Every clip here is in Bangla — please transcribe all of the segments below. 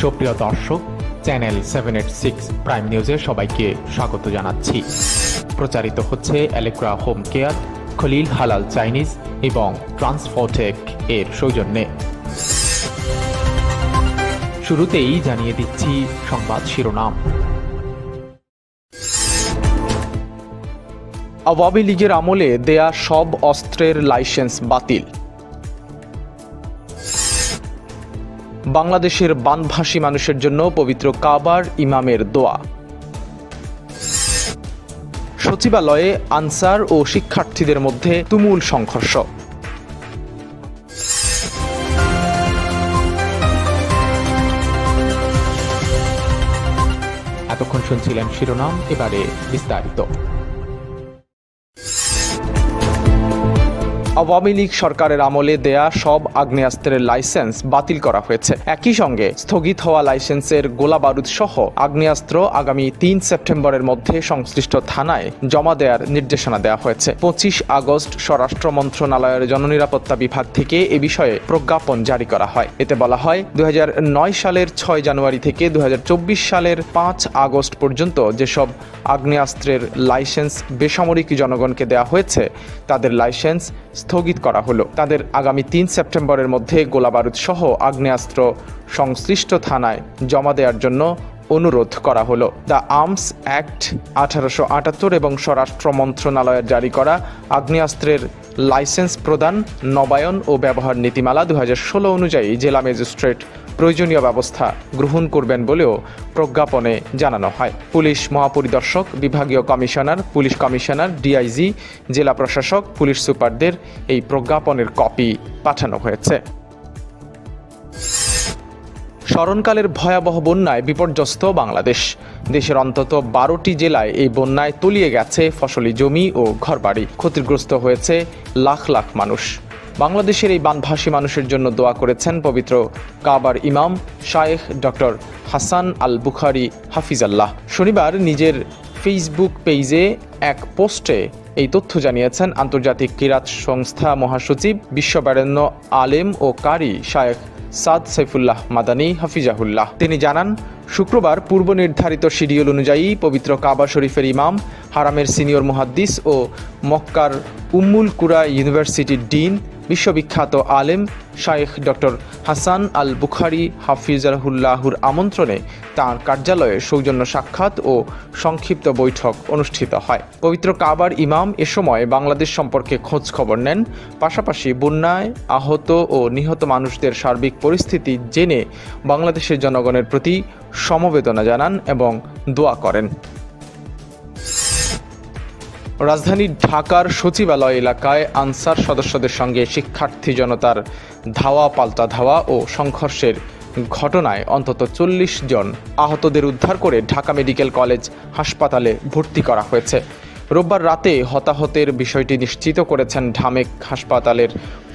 সুপ্রিয় দর্শক, channel seven eight six prime নিউজে সবাইকে স্বাগত জানাচ্ছি। প্রচারিত হচ্ছে অ্যালেক্রা হোম কেয়ার খলিল হালাল চাইনিজ এবং ট্রান্সফোটেক এর সৌজন্যে। শুরুতেই জানিয়ে দিচ্ছি সংবাদ শিরোনাম। আওয়ামী লীগের আমলে দেয়া সব অস্ত্রের লাইসেন্স বাতিল। বাংলাদেশের বানভাসী মানুষের জন্য পবিত্র কাবার ইমামের দোয়া। সচিবালয়ে আনসার ও শিক্ষার্থীদের মধ্যে তুমুল সংঘর্ষ। এতক্ষণ শুনছিলেন শিরোনাম, এবারে বিস্তারিত। আওয়ামী লীগ সরকারের আমলে দেয়া সব আগ্নেয়াস্ত্রের লাইসেন্স বাতিল করা হয়েছে। একই সঙ্গে স্থগিত হওয়া লাইসেন্সের গোলা বারুদ সহ আগ্নেয়াস্ত্র আগামী তিন সেপ্টেম্বরের মধ্যে সংশ্লিষ্ট থানায় জমা দেওয়ার নির্দেশনা দেওয়া হয়েছে। পঁচিশ আগস্ট স্বরাষ্ট্র মন্ত্রণালয়ের জননিরাপত্তা বিভাগ থেকে এ বিষয়ে প্রজ্ঞাপন জারি করা হয়। এতে বলা হয়, দুই হাজার নয় সালের ছয় জানুয়ারি থেকে দুই হাজার চব্বিশ সালের পাঁচ আগস্ট পর্যন্ত যেসব আগ্নেয়াস্ত্রের লাইসেন্স বেসামরিক জনগণকে দেওয়া হয়েছে, তাদের লাইসেন্স স্থগিত করা হলো। তাদের আগামী তিন সেপ্টেম্বরের মধ্যে গোলাবারুদ সহ আগ্নেয়াস্ত্র সংশ্লিষ্ট থানায় জমা দেওয়ার জন্য অনুরোধ করা হলো। দ্য আর্মস অ্যাক্ট আঠারোশো আটাত্তর এবং স্বরাষ্ট্র মন্ত্রণালয়ের জারি করা আগ্নেয়াস্ত্রের লাইসেন্স প্রদান, নবায়ন ও ব্যবহার নীতিমালা দু হাজার ষোলো অনুযায়ী জেলা ম্যাজিস্ট্রেট প্রয়োজনীয় ব্যবস্থা গ্রহণ করবেন বলেও প্রজ্ঞাপনে জানানো হয়। পুলিশ মহাপরিদর্শক, বিভাগীয় কমিশনার, পুলিশ কমিশনার, ডিআইজি, জেলা প্রশাসক, পুলিশ সুপারদের এই প্রজ্ঞাপনের কপি পাঠানো হয়েছে। স্মরণকালের ভয়াবহ বন্যায় বিপর্যস্ত বাংলাদেশ। দেশের অন্তত বারোটি জেলায় এই বন্যায় তলিয়ে গেছে ফসলি জমি ও ঘরবাড়ি। ক্ষতিগ্রস্ত হয়েছে লাখ লাখ মানুষ। বাংলাদেশের এই বানভাসী মানুষের জন্য দোয়া করেছেন পবিত্র কাবার ইমাম শায়েখ ডক্টর হাসান আল বুখারি হাফিজাল্লাহ। শনিবার নিজের ফেসবুক পেজে এক পোস্টে এই তথ্য জানিয়েছেন আন্তর্জাতিক কিরাত সংস্থা মহাসচিব বিশ্ববারেণ্য আলেম ও কারি শায়েখ সাদ সাইফুল্লাহ মাদানী হাফিজাহুল্লাহ। তিনি জানান, শুক্রবার পূর্ব নির্ধারিত শিডিউল অনুযায়ী পবিত্র কাবা শরীফের ইমাম, হারামের সিনিয়র মুহাদ্দিস ও মক্কার উম্মুল কুরা ইউনিভার্সিটির ডিন বিশ্ববিখ্যাত আলেম শায়েখ ডক্টর হাসান আল বুখারি হাফিজাহুল্লাহুর আমন্ত্রণে তাঁর কার্যালয়ে সৌজন্য সাক্ষাৎ ও সংক্ষিপ্ত বৈঠক অনুষ্ঠিত হয়। পবিত্র কাবার ইমাম এ সময় বাংলাদেশ সম্পর্কে খোঁজ খবর নেন। পাশাপাশি বন্যায় আহত ও নিহত মানুষদের সার্বিক পরিস্থিতি জেনে বাংলাদেশের জনগণের প্রতি সমবেদনা জানান এবং দোয়া করেন। রাজধানীর ঢাকার সচিবালয় এলাকায় আনসার সদস্যদের সঙ্গে শিক্ষার্থী জনতার ধাওয়া পাল্টা ধাওয়া ও সংঘর্ষের ঘটনায় অন্তত চল্লিশ জন আহতদের উদ্ধার করে ঢাকা মেডিকেল কলেজ হাসপাতালে ভর্তি করা হয়েছে। রোববার রাতে হতাহতের বিষয়টি নিশ্চিত করেছেন ঢামেক হাসপাতালের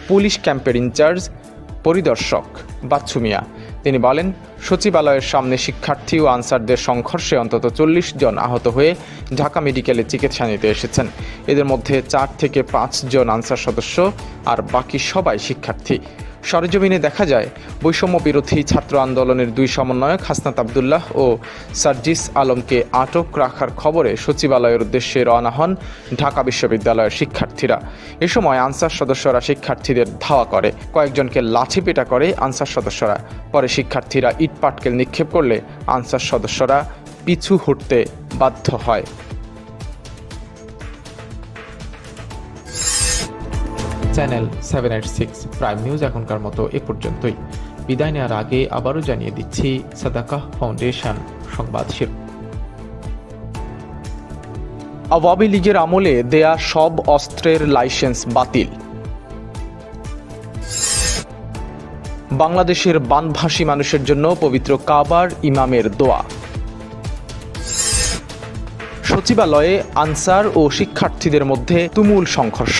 পুলিশ ক্যাম্পের ইনচার্জ, পরিদর্শক বাচ্চু মিয়া। তিনি বলেন, সচিবালয়ের সামনে শিক্ষার্থী ও আনসারদের সংঘর্ষে অন্তত চল্লিশ জন আহত হয়ে ঢাকা মেডিকেলে চিকিৎসা নিতে এসেছেন। এদের মধ্যে চার থেকে পাঁচ জন আনসার সদস্য আর বাকি সবাই শিক্ষার্থী। সরেজমিনে দেখা যায় বৈষম্য বিরোধী ছাত্র আন্দোলনের দুই সমন্বয়ক হাসনাত আবদুল্লাহ ও সার্জিস আলমকে আটক রাখার খবরে সচিবালয়ের উদ্দেশ্যে রওনা হন ঢাকা বিশ্ববিদ্যালয়ের শিক্ষার্থীরা। এ সময় আনসার সদস্যরা শিক্ষার্থীদের ধাওয়া করে। কয়েকজনকে লাঠিপেটা করে আনসার সদস্যরা। পরে শিক্ষার্থীরা ইটপাটকেল নিক্ষেপ করলে আনসার সদস্যরা পিছু হটতে বাধ্য হয়। Channel seven eight six prime news এখনকার মতো এ পর্যন্তই। বিদায় নেওয়ার আগে আবারও জানিয়ে দিচ্ছি সাদাকাহ ফাউন্ডেশন সংবাদ শির আওয়ামী লীগের আমলে দেয়া সব অস্ত্রের লাইসেন্স বাতিল। বাংলাদেশের বানভাসী মানুষের জন্য পবিত্র কাবার ইমামের দোয়া। সচিবালয়ে আনসার ও শিক্ষার্থীদের মধ্যে তুমুল সংঘর্ষ।